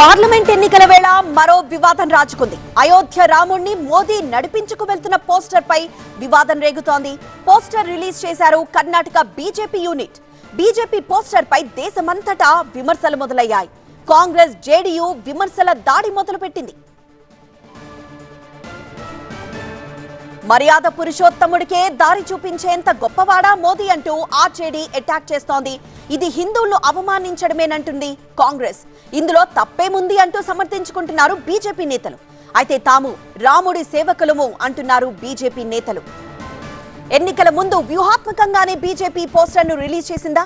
Parliament ఎన్నికల వేళ మరో వివాదం రాజుకుంది. అయోధ్య రాముణ్ణి మోదీ నడిపించుకు వెళ్తున్న పోస్టర్ పై వివాదం రేగుతోంది. పోస్టర్ రిలీజ్ చేశారు Karnataka BJP unit. BJP poster పై దేశమంతటా విమర్శలు మొదలయ్యాయి. కాంగ్రెస్ జేడీయూ విమర్శల దాడి మొదలుపెట్టింది. మర్యాద పురుషోత్తముడికే దారి చూపించేంత గొప్పవాడా మోదీ అంటూ ఆర్జేడీ అటాక్ చేస్తోంది. ఇది హిందువులు అవమానించడమేనంటుంది కాంగ్రెస్. ఇందులో తప్పేముంది అంటూ సమర్థించుకుంటున్నారు బీజేపీ నేతలు. అయితే తాము రాముడి సేవకులము అంటున్నారు బీజేపీ నేతలు. ఎన్నికల ముందు వ్యూహాత్మకంగానే బీజేపీ పోస్టర్ను రిలీజ్ చేసిందా?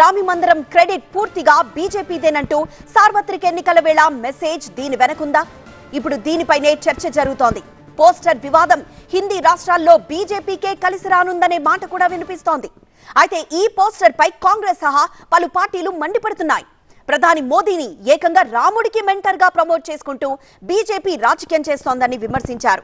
రామి మందిరం క్రెడిట్ పూర్తిగా బీజేపీదేనంటూ సార్వత్రిక ఎన్నికల వేళ మెసేజ్ దీని వెనకుందా? ఇప్పుడు దీనిపైనే చర్చ జరుగుతోంది. పోస్టర్ వివాదం. హిందీ రాష్ట్రాల్లో బీజేపీకే కలిసి రానుందనే మాట కూడా వినిపిస్తోంది. అయితే ఈ పోస్టర్ పై కాంగ్రెస్ సహా పలు పార్టీలు మండిపడుతున్నాయి. ప్రధాని మోదీని ఏకంగా రాముడికి మెంటర్గా ప్రమోట్ చేసుకుంటూ బీజేపీ రాజకీయం చేస్తోందని విమర్శించారు.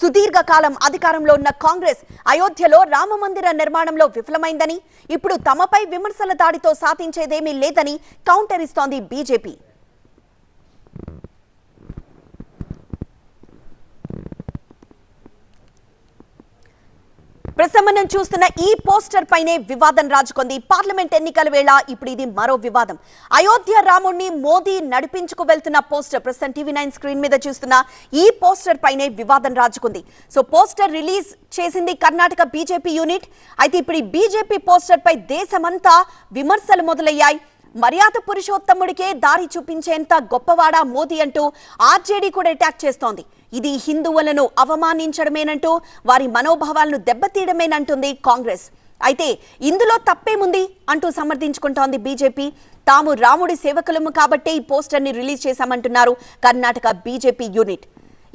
సుదీర్ఘ కాలం అధికారంలో ఉన్న కాంగ్రెస్ అయోధ్యలో రామ మందిర నిర్మాణంలో విఫలమైందని ఇప్పుడు తమపై విమర్శల దాడితో సాధించేదేమీ లేదని కౌంటర్ ఇస్తోంది బీజేపీ. ప్రస్తుతం మనం చూస్తున్న ఈ పోస్టర్ పైనే వివాదం రాజుకుంది. పార్లమెంట్ ఎన్నికల వేళ ఇప్పుడు ఇది మరో వివాదం. అయోధ్య రాముణ్ణి మోదీ నడిపించుకు వెళ్తున్న పోస్టర్ ప్రస్తుతం టీవీ నైన్ స్క్రీన్ మీద చూస్తున్న ఈ పోస్టర్ పైనే వివాదం రాజుకుంది. సో పోస్టర్ రిలీజ్ చేసింది కర్ణాటక బీజేపీ యూనిట్. అయితే ఇప్పుడు ఈ బీజేపీ పోస్టర్ పై దేశమంతా విమర్శలు మొదలయ్యాయి. మర్యాద పురుషోత్తముడికే దారి చూపించేంత గొప్పవాడా మోదీ అంటూ ఆర్జేడీ కూడా అటాక్ చేస్తోంది. ఇది హిందువులను అవమానించడమేనంటూ వారి మనోభావాలను దెబ్బతీయడమేనంటుంది కాంగ్రెస్. అయితే ఇందులో తప్పేముంది అంటూ సమర్థించుకుంటోంది బీజేపీ. తాము రాముడి సేవకులము కాబట్టే ఈ పోస్టర్ని రిలీజ్ చేశామంటున్నారు కర్ణాటక బీజేపీ యూనిట్.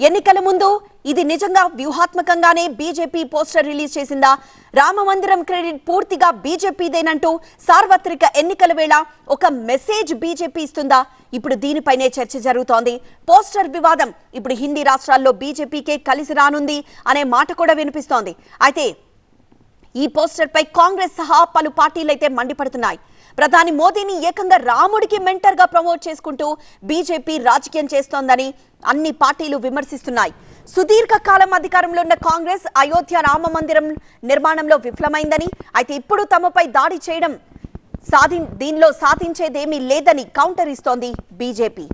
ఎన్నికల ముందు ఇది నిజంగా వ్యూహాత్మకంగానే బీజేపీ పోస్టర్ రిలీజ్ చేసిందా? రామ మందిరం క్రెడిట్ పూర్తిగా బీజేపీదేనంటూ సార్వత్రిక ఎన్నికల వేళ ఒక మెసేజ్ బీజేపీ ఇస్తుందా? ఇప్పుడు దీనిపైనే చర్చ జరుగుతోంది. పోస్టర్ వివాదం ఇప్పుడు హిందీ రాష్ట్రాల్లో బీజేపీకే కలిసి రానుంది అనే మాట కూడా వినిపిస్తోంది. అయితే ఈ పోస్టర్పై కాంగ్రెస్ సహా పలు పార్టీలైతే మండిపడుతున్నాయి. ప్రధాని మోదీని ఏకంగా రాముడికి మెంటర్గా ప్రమోట్ చేసుకుంటూ బీజేపీ రాజకీయం చేస్తోందని అన్ని పార్టీలు విమర్శిస్తున్నాయి. సుదీర్ఘ కాలం అధికారంలో ఉన్న కాంగ్రెస్ అయోధ్య రామ మందిరం నిర్మాణంలో విఫలమైందని అయితే ఇప్పుడు తమపై దాడి చేయడం సాధి దీనిలో సాధించేదేమీ లేదని కౌంటర్ ఇస్తోంది బీజేపీ.